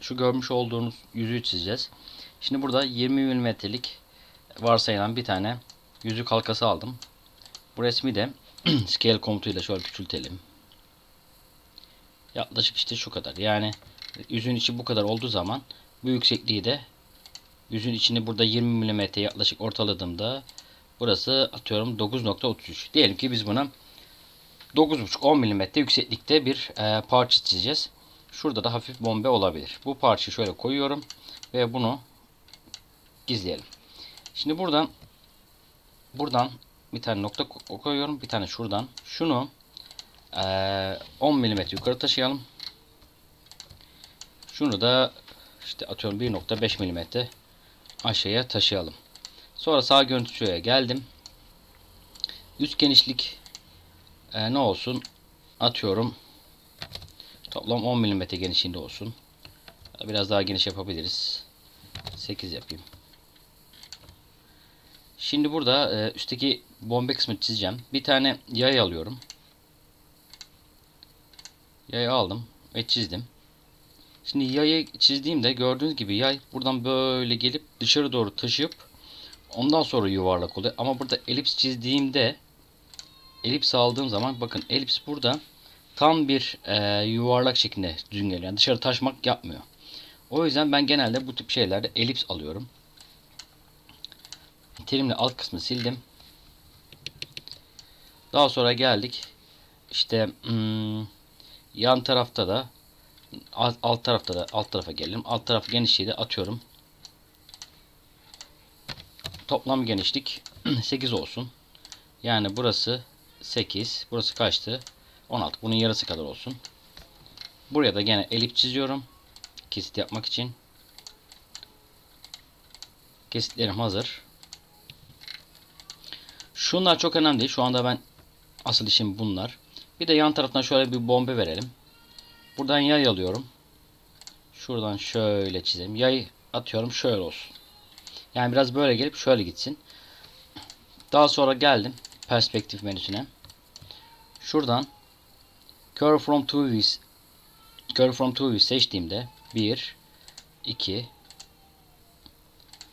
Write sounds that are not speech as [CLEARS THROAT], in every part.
Şu görmüş olduğunuz yüzüğü çizeceğiz. Şimdi burada 20 mm'lik varsayılan bir tane yüzük halkası aldım. Bu resmi de [CLEARS THROAT] scale komutuyla şöyle küçültelim. Yaklaşık işte şu kadar. Yani yüzün içi bu kadar olduğu zaman bu yüksekliği de yüzün içini burada 20 mm yaklaşık ortaladığımda burası atıyorum 9.33. Diyelim ki biz buna 9.5-10 mm yükseklikte bir e, parça çizeceğiz. Şurada da hafif bombe olabilir. Bu parçayı şöyle koyuyorum ve bunu gizleyelim. Şimdi buradan buradan bir tane nokta ko- koyuyorum. Bir tane şuradan. Şunu e, 10 mm yukarı taşıyalım. Şunu da işte atıyorum 1.5 mm aşağıya taşıyalım. Sonra sağ görüntüye geldim. Üst genişlik ne olsun? Atıyorum toplam 10 mm genişliğinde olsun. Biraz daha geniş yapabiliriz. 8 yapayım. Şimdi burada e, üstteki bombe kısmını çizeceğim. Bir tane yay alıyorum. Yayı aldım ve çizdim. Şimdi yayı çizdiğimde gördüğünüz gibi yay buradan böyle gelip dışarı doğru taşıyıp ondan sonra yuvarlak oluyor. Ama burada elips çizdiğimde elips aldığım zaman bakın elips burada tam bir e, yuvarlak şeklinde düzgün geliyor. Yani dışarı taşmak yapmıyor. O yüzden ben genelde bu tip şeylerde elips alıyorum. Terimle alt kısmı sildim. Daha sonra geldik. İşte hmm, yan tarafta da alt, alt tarafta da alt tarafa gelelim. Alt tarafı genişliği de atıyorum. Toplam genişlik [CLEARS THROAT] 8 olsun. Yani burası 8. Burası kaçtı? 16. Bunun yarısı kadar olsun. Buraya da gene elip çiziyorum. Kesit yapmak için. Kesitlerim hazır. Şunlar çok önemli. Şu anda ben asıl işim bunlar. Bir de yan taraftan şöyle bir bombe verelim. Buradan yay alıyorum. Şuradan şöyle çizelim. Yay atıyorum şöyle olsun. Yani biraz böyle gelip şöyle gitsin. Daha sonra geldim perspektif menüsüne. Şuradan Curve from two views Curve from two views seçtiğimde 1 2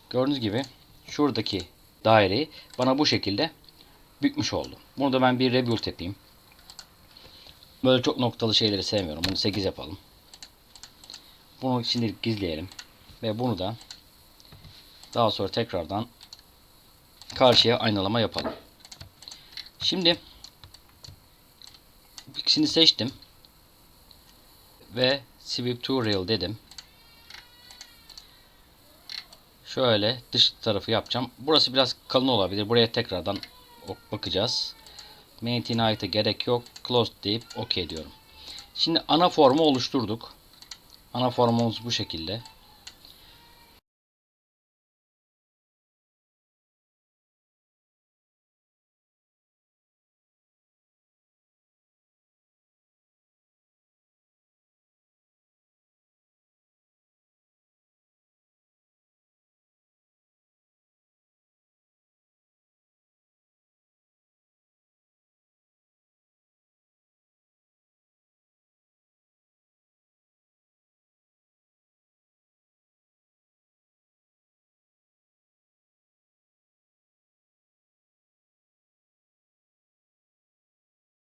Gördüğünüz gibi şuradaki daireyi bana bu şekilde bükmüş oldu. Bunu da ben bir rebuild yapayım. Böyle çok noktalı şeyleri sevmiyorum. Bunu 8 yapalım. Bunu şimdilik gizleyelim. Ve bunu da daha sonra tekrardan karşıya aynalama yapalım. Şimdi ikisini seçtim. Ve sweep to dedim. Şöyle dış tarafı yapacağım. Burası biraz kalın olabilir. Buraya tekrardan bakacağız. Maintain height'a gerek yok. Close deyip OK diyorum. Şimdi ana formu oluşturduk. Ana formumuz bu şekilde.